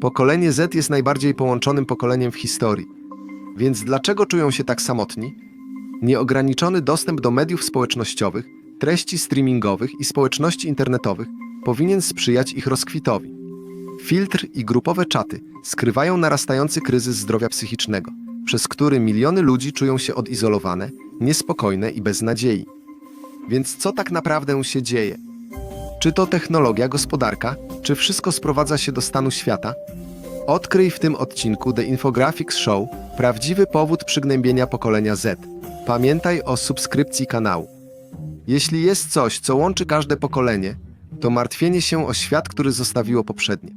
Pokolenie Z jest najbardziej połączonym pokoleniem w historii. Więc dlaczego czują się tak samotni? Nieograniczony dostęp do mediów społecznościowych, treści streamingowych i społeczności internetowych powinien sprzyjać ich rozkwitowi. Filtr i grupowe czaty skrywają narastający kryzys zdrowia psychicznego, przez który miliony ludzi czują się odizolowane, niespokojne i bez nadziei. Więc co tak naprawdę się dzieje? Czy to technologia, gospodarka, czy wszystko sprowadza się do stanu świata? Odkryj w tym odcinku The Infographics Show prawdziwy powód przygnębienia pokolenia Z. Pamiętaj o subskrypcji kanału. Jeśli jest coś, co łączy każde pokolenie, to martwienie się o świat, który zostawiło poprzednie.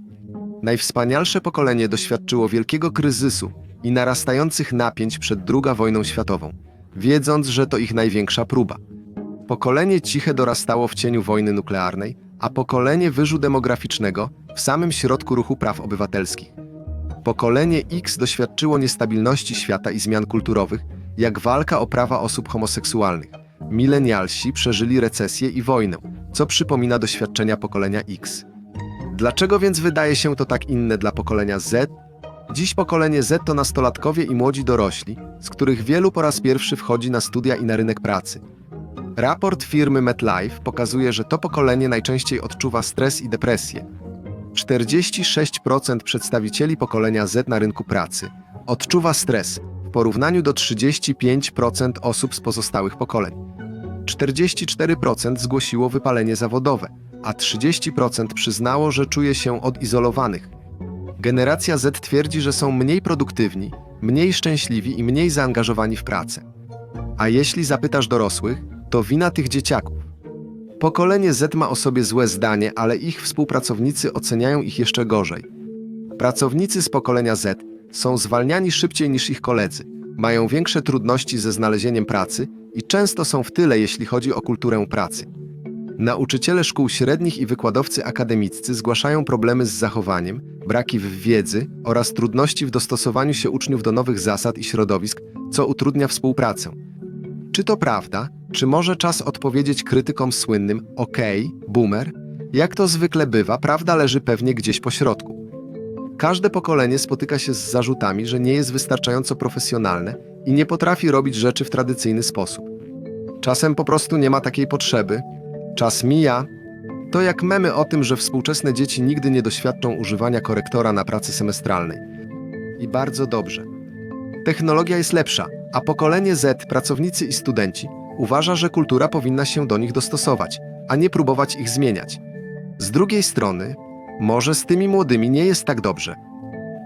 Najwspanialsze pokolenie doświadczyło wielkiego kryzysu i narastających napięć przed II wojną światową, wiedząc, że to ich największa próba. Pokolenie ciche dorastało w cieniu wojny nuklearnej, a pokolenie wyżu demograficznego w samym środku ruchu praw obywatelskich. Pokolenie X doświadczyło niestabilności świata i zmian kulturowych, jak walka o prawa osób homoseksualnych. Milenialsi przeżyli recesję i wojnę, co przypomina doświadczenia pokolenia X. Dlaczego więc wydaje się to tak inne dla pokolenia Z? Dziś pokolenie Z to nastolatkowie i młodzi dorośli, z których wielu po raz pierwszy wchodzi na studia i na rynek pracy. Raport firmy MetLife pokazuje, że to pokolenie najczęściej odczuwa stres i depresję. 46% przedstawicieli pokolenia Z na rynku pracy odczuwa stres w porównaniu do 35% osób z pozostałych pokoleń. 44% zgłosiło wypalenie zawodowe, a 30% przyznało, że czuje się odizolowanych. Generacja Z twierdzi, że są mniej produktywni, mniej szczęśliwi i mniej zaangażowani w pracę. A jeśli zapytasz dorosłych, to wina tych dzieciaków. Pokolenie Z ma o sobie złe zdanie, ale ich współpracownicy oceniają ich jeszcze gorzej. Pracownicy z pokolenia Z są zwalniani szybciej niż ich koledzy, mają większe trudności ze znalezieniem pracy i często są w tyle, jeśli chodzi o kulturę pracy. Nauczyciele szkół średnich i wykładowcy akademiccy zgłaszają problemy z zachowaniem, braki w wiedzy oraz trudności w dostosowaniu się uczniów do nowych zasad i środowisk, co utrudnia współpracę. Czy to prawda? Czy może czas odpowiedzieć krytykom słynnym okej, boomer? Jak to zwykle bywa, prawda leży pewnie gdzieś po środku. Każde pokolenie spotyka się z zarzutami, że nie jest wystarczająco profesjonalne i nie potrafi robić rzeczy w tradycyjny sposób. Czasem po prostu nie ma takiej potrzeby. Czas mija. To jak memy o tym, że współczesne dzieci nigdy nie doświadczą używania korektora na pracy semestralnej. I bardzo dobrze. Technologia jest lepsza, a pokolenie Z, pracownicy i studenci, uważa, że kultura powinna się do nich dostosować, a nie próbować ich zmieniać. Z drugiej strony, może z tymi młodymi nie jest tak dobrze.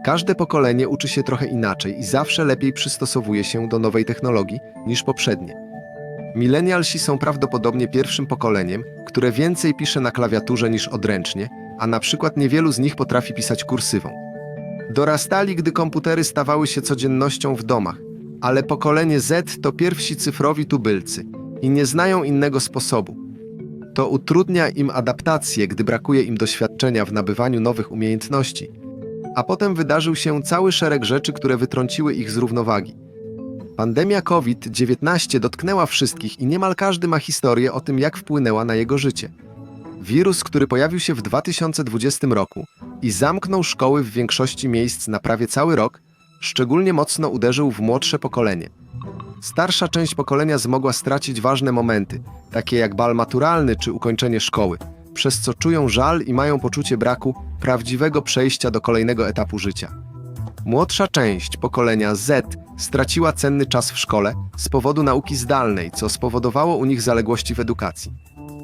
Każde pokolenie uczy się trochę inaczej i zawsze lepiej przystosowuje się do nowej technologii niż poprzednie. Milenialsi są prawdopodobnie pierwszym pokoleniem, które więcej pisze na klawiaturze niż odręcznie, a na przykład niewielu z nich potrafi pisać kursywą. Dorastali, gdy komputery stawały się codziennością w domach, ale pokolenie Z to pierwsi cyfrowi tubylcy i nie znają innego sposobu. To utrudnia im adaptację, gdy brakuje im doświadczenia w nabywaniu nowych umiejętności. A potem wydarzył się cały szereg rzeczy, które wytrąciły ich z równowagi. Pandemia COVID-19 dotknęła wszystkich i niemal każdy ma historię o tym, jak wpłynęła na jego życie. Wirus, który pojawił się w 2020 roku i zamknął szkoły w większości miejsc na prawie cały rok, szczególnie mocno uderzył w młodsze pokolenie. Starsza część pokolenia zmogła stracić ważne momenty, takie jak bal maturalny czy ukończenie szkoły, przez co czują żal i mają poczucie braku prawdziwego przejścia do kolejnego etapu życia. Młodsza część pokolenia Z straciła cenny czas w szkole z powodu nauki zdalnej, co spowodowało u nich zaległości w edukacji.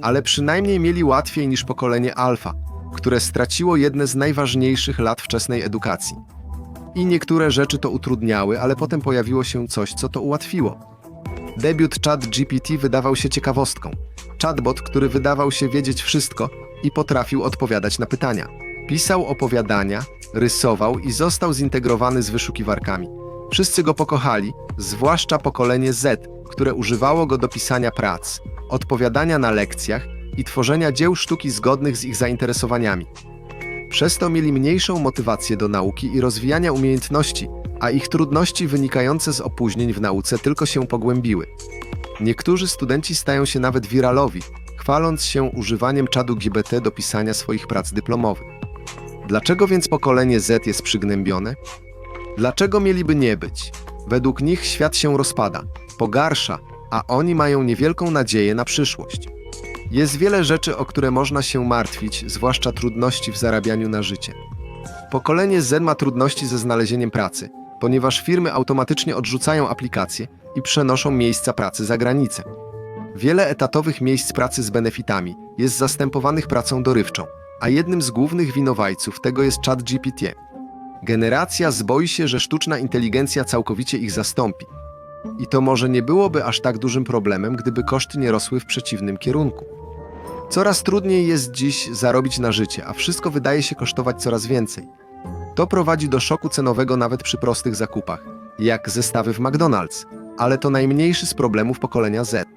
Ale przynajmniej mieli łatwiej niż pokolenie Alfa, które straciło jedne z najważniejszych lat wczesnej edukacji. I niektóre rzeczy to utrudniały, ale potem pojawiło się coś, co to ułatwiło. Debiut ChatGPT wydawał się ciekawostką. Chatbot, który wydawał się wiedzieć wszystko i potrafił odpowiadać na pytania. Pisał opowiadania, rysował i został zintegrowany z wyszukiwarkami. Wszyscy go pokochali, zwłaszcza pokolenie Z, które używało go do pisania prac, odpowiadania na lekcjach i tworzenia dzieł sztuki zgodnych z ich zainteresowaniami. Przez to mieli mniejszą motywację do nauki i rozwijania umiejętności, a ich trudności wynikające z opóźnień w nauce tylko się pogłębiły. Niektórzy studenci stają się nawet wiralowi, chwaląc się używaniem czadu GBT do pisania swoich prac dyplomowych. Dlaczego więc pokolenie Z jest przygnębione? Dlaczego mieliby nie być? Według nich świat się rozpada, pogarsza, a oni mają niewielką nadzieję na przyszłość. Jest wiele rzeczy, o które można się martwić, zwłaszcza trudności w zarabianiu na życie. Pokolenie Z ma trudności ze znalezieniem pracy, ponieważ firmy automatycznie odrzucają aplikacje i przenoszą miejsca pracy za granicę. Wiele etatowych miejsc pracy z benefitami jest zastępowanych pracą dorywczą, a jednym z głównych winowajców tego jest ChatGPT. Generacja zboi się, że sztuczna inteligencja całkowicie ich zastąpi. I to może nie byłoby aż tak dużym problemem, gdyby koszty nie rosły w przeciwnym kierunku. Coraz trudniej jest dziś zarobić na życie, a wszystko wydaje się kosztować coraz więcej. To prowadzi do szoku cenowego nawet przy prostych zakupach, jak zestawy w McDonald's, ale to najmniejszy z problemów pokolenia Z.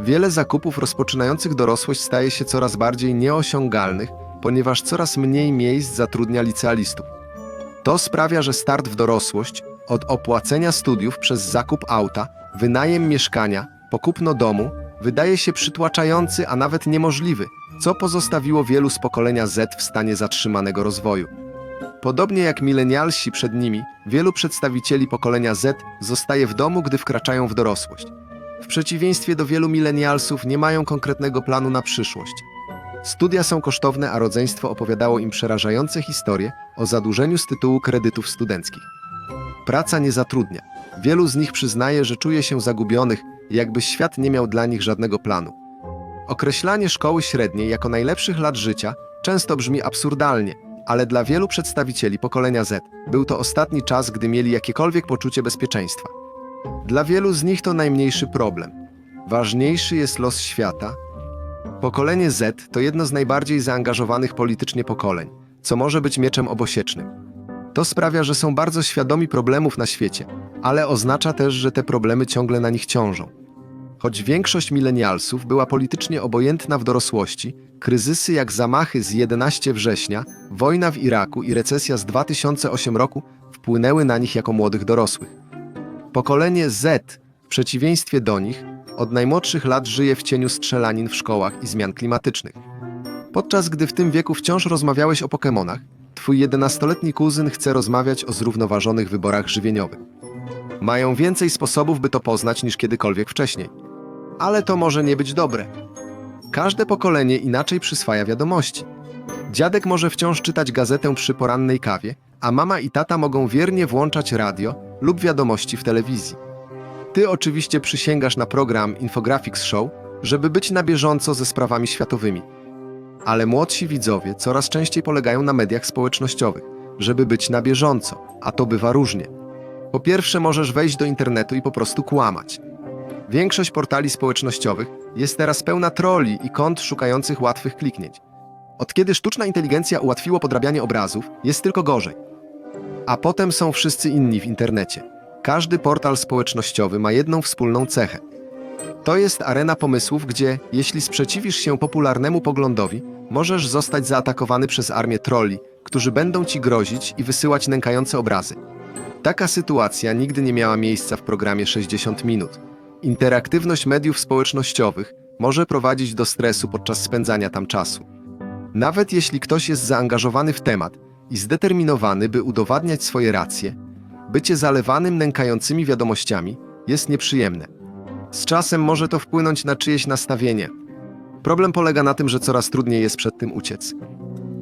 Wiele zakupów rozpoczynających dorosłość staje się coraz bardziej nieosiągalnych, ponieważ coraz mniej miejsc zatrudnia licealistów. To sprawia, że start w dorosłość, od opłacenia studiów przez zakup auta, wynajem mieszkania, pokupno domu, wydaje się przytłaczający, a nawet niemożliwy, co pozostawiło wielu z pokolenia Z w stanie zatrzymanego rozwoju. Podobnie jak milenialsi przed nimi, wielu przedstawicieli pokolenia Z zostaje w domu, gdy wkraczają w dorosłość. W przeciwieństwie do wielu milenialsów nie mają konkretnego planu na przyszłość. Studia są kosztowne, a rodzeństwo opowiadało im przerażające historie o zadłużeniu z tytułu kredytów studenckich. Praca nie zatrudnia. Wielu z nich przyznaje, że czuje się zagubionych, jakby świat nie miał dla nich żadnego planu. Określanie szkoły średniej jako najlepszych lat życia często brzmi absurdalnie, ale dla wielu przedstawicieli pokolenia Z był to ostatni czas, gdy mieli jakiekolwiek poczucie bezpieczeństwa. Dla wielu z nich to najmniejszy problem. Ważniejszy jest los świata. Pokolenie Z to jedno z najbardziej zaangażowanych politycznie pokoleń, co może być mieczem obosiecznym. To sprawia, że są bardzo świadomi problemów na świecie, ale oznacza też, że te problemy ciągle na nich ciążą. Choć większość milenialsów była politycznie obojętna w dorosłości, kryzysy jak zamachy z 11 września, wojna w Iraku i recesja z 2008 roku wpłynęły na nich jako młodych dorosłych. Pokolenie Z, w przeciwieństwie do nich, od najmłodszych lat żyje w cieniu strzelanin w szkołach i zmian klimatycznych. Podczas gdy w tym wieku wciąż rozmawiałeś o Pokemonach, twój 11-letni kuzyn chce rozmawiać o zrównoważonych wyborach żywieniowych. Mają więcej sposobów, by to poznać niż kiedykolwiek wcześniej. Ale to może nie być dobre. Każde pokolenie inaczej przyswaja wiadomości. Dziadek może wciąż czytać gazetę przy porannej kawie, a mama i tata mogą wiernie włączać radio lub wiadomości w telewizji. Ty oczywiście przysięgasz na program Infographics Show, żeby być na bieżąco ze sprawami światowymi. Ale młodsi widzowie coraz częściej polegają na mediach społecznościowych, żeby być na bieżąco, a to bywa różnie. Po pierwsze, możesz wejść do internetu i po prostu kłamać. Większość portali społecznościowych jest teraz pełna troli i kont szukających łatwych kliknięć. Od kiedy sztuczna inteligencja ułatwiło podrabianie obrazów, jest tylko gorzej. A potem są wszyscy inni w internecie. Każdy portal społecznościowy ma jedną wspólną cechę. To jest arena pomysłów, gdzie, jeśli sprzeciwisz się popularnemu poglądowi, możesz zostać zaatakowany przez armię trolli, którzy będą ci grozić i wysyłać nękające obrazy. Taka sytuacja nigdy nie miała miejsca w programie 60 minut. Interaktywność mediów społecznościowych może prowadzić do stresu podczas spędzania tam czasu. Nawet jeśli ktoś jest zaangażowany w temat i zdeterminowany, by udowadniać swoje racje, bycie zalewanym nękającymi wiadomościami jest nieprzyjemne. Z czasem może to wpłynąć na czyjeś nastawienie. Problem polega na tym, że coraz trudniej jest przed tym uciec.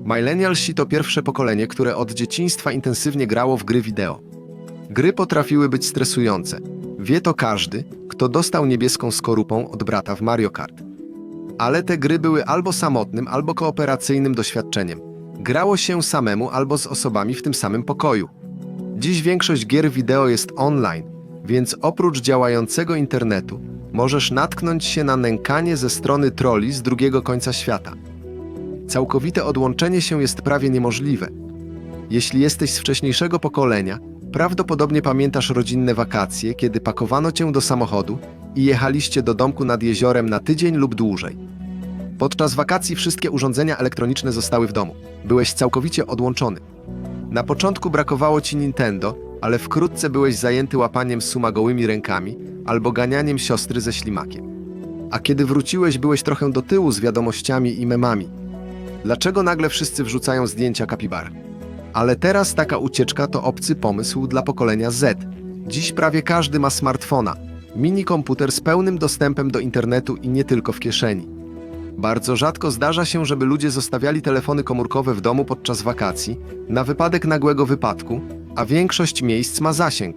Millennialsi to pierwsze pokolenie, które od dzieciństwa intensywnie grało w gry wideo. Gry potrafiły być stresujące. Wie to każdy, kto dostał niebieską skorupą od brata w Mario Kart. Ale te gry były albo samotnym, albo kooperacyjnym doświadczeniem. Grało się samemu albo z osobami w tym samym pokoju. Dziś większość gier wideo jest online, więc oprócz działającego internetu możesz natknąć się na nękanie ze strony troli z drugiego końca świata. Całkowite odłączenie się jest prawie niemożliwe. Jeśli jesteś z wcześniejszego pokolenia, prawdopodobnie pamiętasz rodzinne wakacje, kiedy pakowano cię do samochodu i jechaliście do domku nad jeziorem na tydzień lub dłużej. Podczas wakacji wszystkie urządzenia elektroniczne zostały w domu. Byłeś całkowicie odłączony. Na początku brakowało ci Nintendo, ale wkrótce byłeś zajęty łapaniem suma gołymi rękami albo ganianiem siostry ze ślimakiem. A kiedy wróciłeś, byłeś trochę do tyłu z wiadomościami i memami. Dlaczego nagle wszyscy wrzucają zdjęcia kapibar? Ale teraz taka ucieczka to obcy pomysł dla pokolenia Z. Dziś prawie każdy ma smartfona, mini komputer z pełnym dostępem do internetu i nie tylko w kieszeni. Bardzo rzadko zdarza się, żeby ludzie zostawiali telefony komórkowe w domu podczas wakacji, na wypadek nagłego wypadku, a większość miejsc ma zasięg.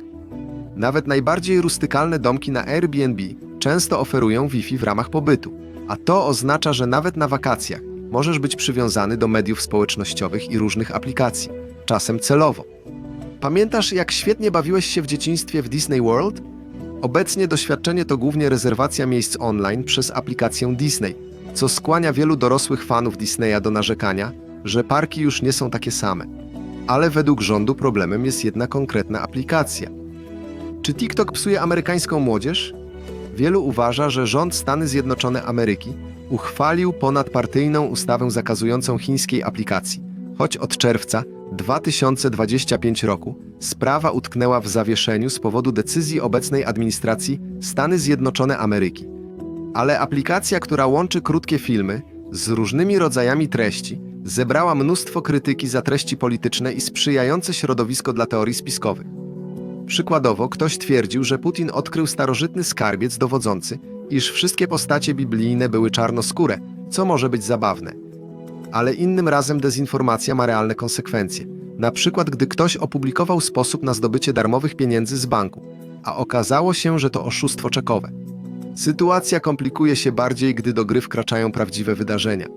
Nawet najbardziej rustykalne domki na Airbnb często oferują Wi-Fi w ramach pobytu, a to oznacza, że nawet na wakacjach możesz być przywiązany do mediów społecznościowych i różnych aplikacji, czasem celowo. Pamiętasz, jak świetnie bawiłeś się w dzieciństwie w Disney World? Obecnie doświadczenie to głównie rezerwacja miejsc online przez aplikację Disney, co skłania wielu dorosłych fanów Disneya do narzekania, że parki już nie są takie same. Ale według rządu problemem jest jedna konkretna aplikacja. Czy TikTok psuje amerykańską młodzież? Wielu uważa, że rząd Stany Zjednoczone Ameryki uchwalił ponadpartyjną ustawę zakazującą chińskiej aplikacji, choć od czerwca 2025 roku sprawa utknęła w zawieszeniu z powodu decyzji obecnej administracji Stany Zjednoczone Ameryki. Ale aplikacja, która łączy krótkie filmy z różnymi rodzajami treści, zebrała mnóstwo krytyki za treści polityczne i sprzyjające środowisko dla teorii spiskowych. Przykładowo, ktoś twierdził, że Putin odkrył starożytny skarbiec dowodzący, iż wszystkie postacie biblijne były czarnoskóre, co może być zabawne. Ale innym razem dezinformacja ma realne konsekwencje. Na przykład, gdy ktoś opublikował sposób na zdobycie darmowych pieniędzy z banku, a okazało się, że to oszustwo czekowe. Sytuacja komplikuje się bardziej, gdy do gry wkraczają prawdziwe wydarzenia.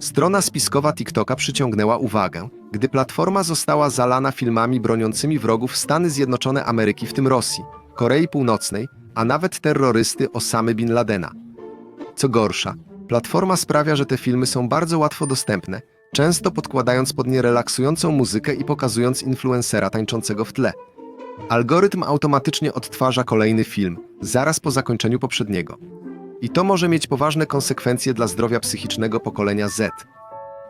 Strona spiskowa TikToka przyciągnęła uwagę, gdy platforma została zalana filmami broniącymi wrogów Stany Zjednoczone Ameryki, w tym Rosji, Korei Północnej, a nawet terrorysty Osamy Bin Ladena. Co gorsza, platforma sprawia, że te filmy są bardzo łatwo dostępne, często podkładając pod nie relaksującą muzykę i pokazując influencera tańczącego w tle. Algorytm automatycznie odtwarza kolejny film, zaraz po zakończeniu poprzedniego. I to może mieć poważne konsekwencje dla zdrowia psychicznego pokolenia Z.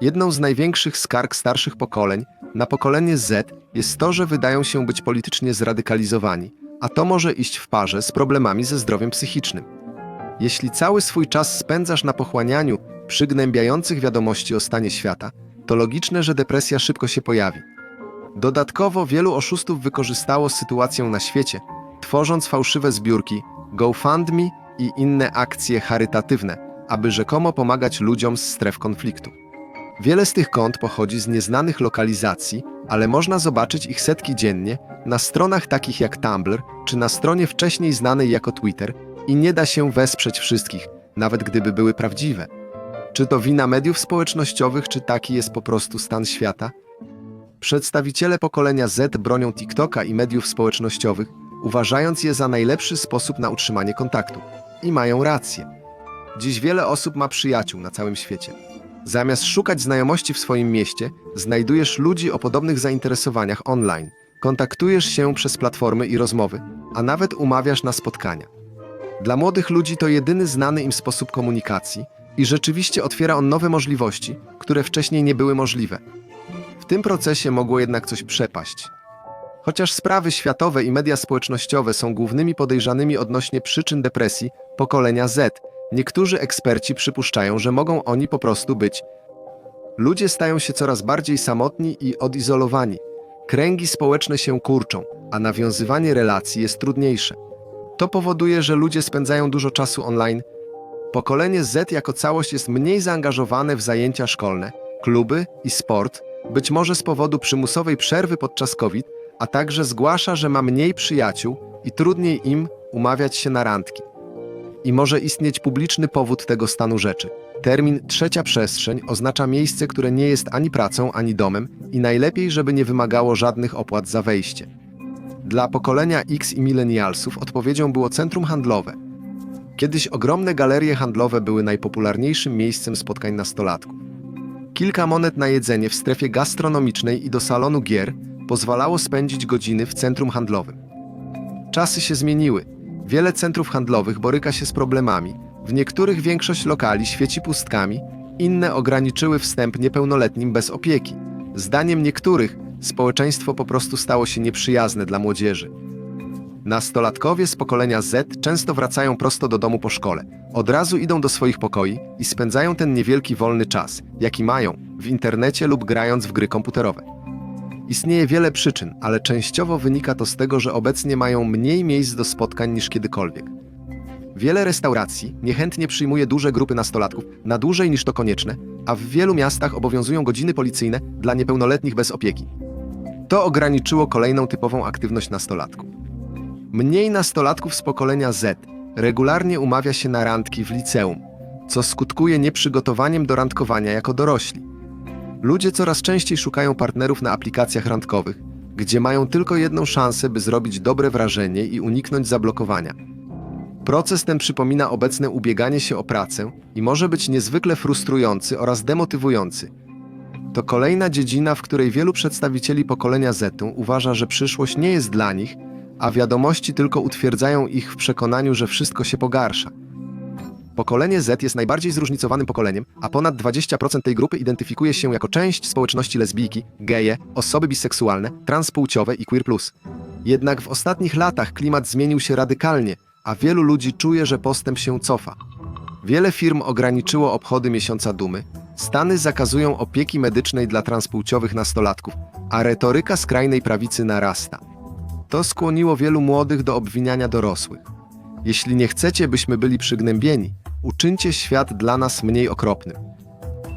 Jedną z największych skarg starszych pokoleń na pokolenie Z jest to, że wydają się być politycznie zradykalizowani, a to może iść w parze z problemami ze zdrowiem psychicznym. Jeśli cały swój czas spędzasz na pochłanianiu przygnębiających wiadomości o stanie świata, to logiczne, że depresja szybko się pojawi. Dodatkowo wielu oszustów wykorzystało sytuację na świecie, tworząc fałszywe zbiórki, GoFundMe i inne akcje charytatywne, aby rzekomo pomagać ludziom z stref konfliktu. Wiele z tych kont pochodzi z nieznanych lokalizacji, ale można zobaczyć ich setki dziennie na stronach takich jak Tumblr czy na stronie wcześniej znanej jako Twitter i nie da się wesprzeć wszystkich, nawet gdyby były prawdziwe. Czy to wina mediów społecznościowych, czy taki jest po prostu stan świata? Przedstawiciele pokolenia Z bronią TikToka i mediów społecznościowych, uważając je za najlepszy sposób na utrzymanie kontaktu. I mają rację. Dziś wiele osób ma przyjaciół na całym świecie. Zamiast szukać znajomości w swoim mieście, znajdujesz ludzi o podobnych zainteresowaniach online. Kontaktujesz się przez platformy i rozmowy, a nawet umawiasz na spotkania. Dla młodych ludzi to jedyny znany im sposób komunikacji i rzeczywiście otwiera on nowe możliwości, które wcześniej nie były możliwe. W tym procesie mogło jednak coś przepaść. Chociaż sprawy światowe i media społecznościowe są głównymi podejrzanymi odnośnie przyczyn depresji pokolenia Z, niektórzy eksperci przypuszczają, że mogą oni po prostu być. Ludzie stają się coraz bardziej samotni i odizolowani. Kręgi społeczne się kurczą, a nawiązywanie relacji jest trudniejsze. To powoduje, że ludzie spędzają dużo czasu online. Pokolenie Z jako całość jest mniej zaangażowane w zajęcia szkolne, kluby i sport, być może z powodu przymusowej przerwy podczas COVID, a także zgłasza, że ma mniej przyjaciół i trudniej im umawiać się na randki. I może istnieć publiczny powód tego stanu rzeczy. Termin trzecia przestrzeń oznacza miejsce, które nie jest ani pracą, ani domem i najlepiej, żeby nie wymagało żadnych opłat za wejście. Dla pokolenia X i milenialsów odpowiedzią było centrum handlowe. Kiedyś ogromne galerie handlowe były najpopularniejszym miejscem spotkań nastolatków. Kilka monet na jedzenie w strefie gastronomicznej i do salonu gier pozwalało spędzić godziny w centrum handlowym. Czasy się zmieniły. Wiele centrów handlowych boryka się z problemami. W niektórych większość lokali świeci pustkami, inne ograniczyły wstęp niepełnoletnim bez opieki. Zdaniem niektórych społeczeństwo po prostu stało się nieprzyjazne dla młodzieży. Nastolatkowie z pokolenia Z często wracają prosto do domu po szkole. Od razu idą do swoich pokoi i spędzają ten niewielki wolny czas, jaki mają, w internecie lub grając w gry komputerowe. Istnieje wiele przyczyn, ale częściowo wynika to z tego, że obecnie mają mniej miejsc do spotkań niż kiedykolwiek. Wiele restauracji niechętnie przyjmuje duże grupy nastolatków na dłużej niż to konieczne, a w wielu miastach obowiązują godziny policyjne dla niepełnoletnich bez opieki. To ograniczyło kolejną typową aktywność nastolatków. Mniej nastolatków z pokolenia Z regularnie umawia się na randki w liceum, co skutkuje nieprzygotowaniem do randkowania jako dorośli. Ludzie coraz częściej szukają partnerów na aplikacjach randkowych, gdzie mają tylko jedną szansę, by zrobić dobre wrażenie i uniknąć zablokowania. Proces ten przypomina obecne ubieganie się o pracę i może być niezwykle frustrujący oraz demotywujący. To kolejna dziedzina, w której wielu przedstawicieli pokolenia Z uważa, że przyszłość nie jest dla nich, a wiadomości tylko utwierdzają ich w przekonaniu, że wszystko się pogarsza. Pokolenie Z jest najbardziej zróżnicowanym pokoleniem, a ponad 20% tej grupy identyfikuje się jako część społeczności lesbijki, geje, osoby biseksualne, transpłciowe i queer+. Jednak w ostatnich latach klimat zmienił się radykalnie, a wielu ludzi czuje, że postęp się cofa. Wiele firm ograniczyło obchody miesiąca dumy, Stany zakazują opieki medycznej dla transpłciowych nastolatków, a retoryka skrajnej prawicy narasta. To skłoniło wielu młodych do obwiniania dorosłych. Jeśli nie chcecie, byśmy byli przygnębieni, uczyńcie świat dla nas mniej okropnym.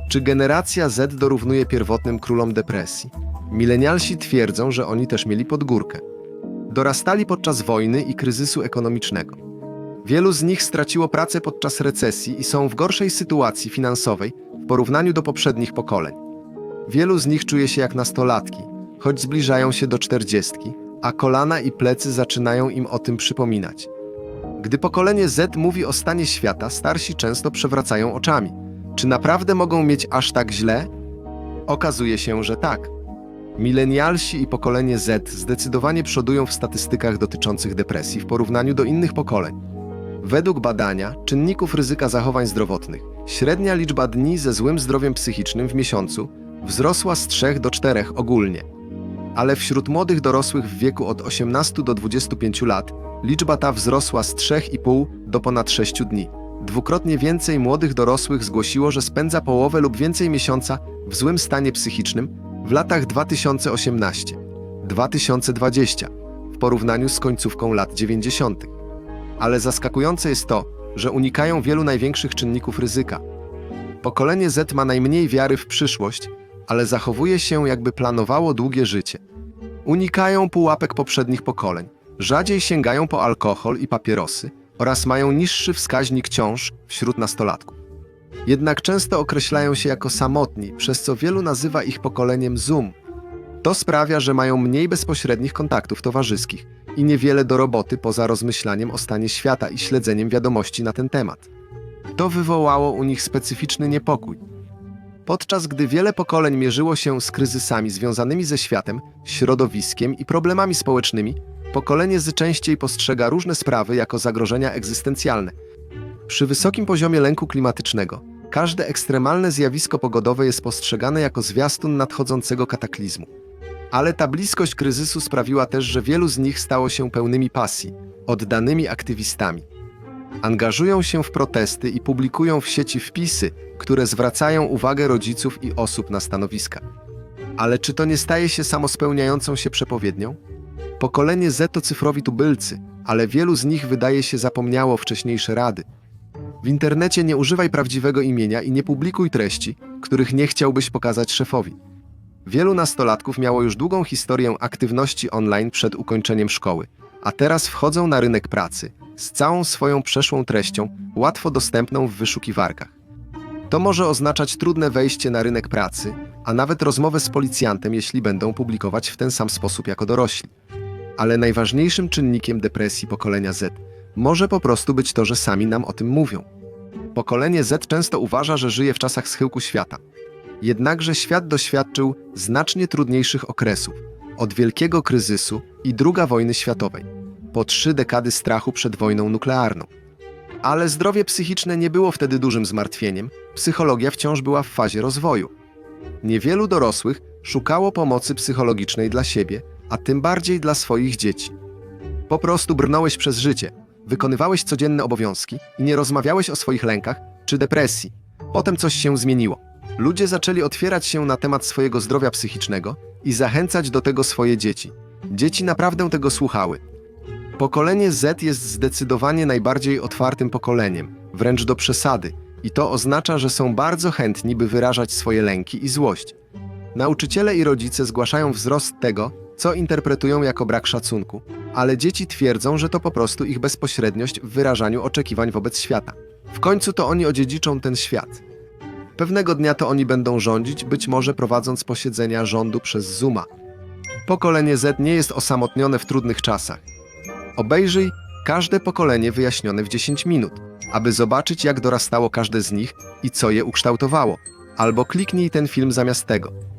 Czy generacja Z dorównuje pierwotnym królom depresji? Milenialsi twierdzą, że oni też mieli podgórkę. Dorastali podczas wojny i kryzysu ekonomicznego. Wielu z nich straciło pracę podczas recesji i są w gorszej sytuacji finansowej w porównaniu do poprzednich pokoleń. Wielu z nich czuje się jak nastolatki, choć zbliżają się do czterdziestki, a kolana i plecy zaczynają im o tym przypominać. Gdy pokolenie Z mówi o stanie świata, starsi często przewracają oczami. Czy naprawdę mogą mieć aż tak źle? Okazuje się, że tak. Milenialsi i pokolenie Z zdecydowanie przodują w statystykach dotyczących depresji w porównaniu do innych pokoleń. Według badania czynników ryzyka zachowań zdrowotnych, średnia liczba dni ze złym zdrowiem psychicznym w miesiącu wzrosła z 3 do 4 ogólnie. Ale wśród młodych dorosłych w wieku od 18 do 25 lat liczba ta wzrosła z 3,5 do ponad 6 dni. Dwukrotnie więcej młodych dorosłych zgłosiło, że spędza połowę lub więcej miesiąca w złym stanie psychicznym w latach 2018-2020 w porównaniu z końcówką lat 90. Ale zaskakujące jest to, że unikają wielu największych czynników ryzyka. Pokolenie Z ma najmniej wiary w przyszłość, ale zachowuje się jakby planowało długie życie. Unikają pułapek poprzednich pokoleń, rzadziej sięgają po alkohol i papierosy oraz mają niższy wskaźnik ciąż wśród nastolatków. Jednak często określają się jako samotni, przez co wielu nazywa ich pokoleniem Zoom. To sprawia, że mają mniej bezpośrednich kontaktów towarzyskich i niewiele do roboty poza rozmyślaniem o stanie świata i śledzeniem wiadomości na ten temat. To wywołało u nich specyficzny niepokój. Podczas gdy wiele pokoleń mierzyło się z kryzysami związanymi ze światem, środowiskiem i problemami społecznymi, pokolenie Z częściej postrzega różne sprawy jako zagrożenia egzystencjalne. Przy wysokim poziomie lęku klimatycznego, każde ekstremalne zjawisko pogodowe jest postrzegane jako zwiastun nadchodzącego kataklizmu. Ale ta bliskość kryzysu sprawiła też, że wielu z nich stało się pełnymi pasji, oddanymi aktywistami. Angażują się w protesty i publikują w sieci wpisy, które zwracają uwagę rodziców i osób na stanowiska. Ale czy to nie staje się samospełniającą się przepowiednią? Pokolenie Z to cyfrowi tubylcy, ale wielu z nich wydaje się zapomniało wcześniejsze rady. W internecie nie używaj prawdziwego imienia i nie publikuj treści, których nie chciałbyś pokazać szefowi. Wielu nastolatków miało już długą historię aktywności online przed ukończeniem szkoły, a teraz wchodzą na rynek pracy z całą swoją przeszłą treścią, łatwo dostępną w wyszukiwarkach. To może oznaczać trudne wejście na rynek pracy, a nawet rozmowę z policjantem, jeśli będą publikować w ten sam sposób jako dorośli. Ale najważniejszym czynnikiem depresji pokolenia Z może po prostu być to, że sami nam o tym mówią. Pokolenie Z często uważa, że żyje w czasach schyłku świata. Jednakże świat doświadczył znacznie trudniejszych okresów od wielkiego kryzysu i II wojny światowej, po trzy dekady strachu przed wojną nuklearną. Ale zdrowie psychiczne nie było wtedy dużym zmartwieniem, psychologia wciąż była w fazie rozwoju. Niewielu dorosłych szukało pomocy psychologicznej dla siebie, a tym bardziej dla swoich dzieci. Po prostu brnąłeś przez życie, wykonywałeś codzienne obowiązki i nie rozmawiałeś o swoich lękach czy depresji. Potem coś się zmieniło. Ludzie zaczęli otwierać się na temat swojego zdrowia psychicznego i zachęcać do tego swoje dzieci. Dzieci naprawdę tego słuchały. Pokolenie Z jest zdecydowanie najbardziej otwartym pokoleniem, wręcz do przesady, i to oznacza, że są bardzo chętni, by wyrażać swoje lęki i złość. Nauczyciele i rodzice zgłaszają wzrost tego, co interpretują jako brak szacunku, ale dzieci twierdzą, że to po prostu ich bezpośredniość w wyrażaniu oczekiwań wobec świata. W końcu to oni odziedziczą ten świat. Pewnego dnia to oni będą rządzić, być może prowadząc posiedzenia rządu przez Zooma. Pokolenie Z nie jest osamotnione w trudnych czasach. Obejrzyj każde pokolenie wyjaśnione w 10 minut, aby zobaczyć, jak dorastało każde z nich i co je ukształtowało. Albo kliknij ten film zamiast tego.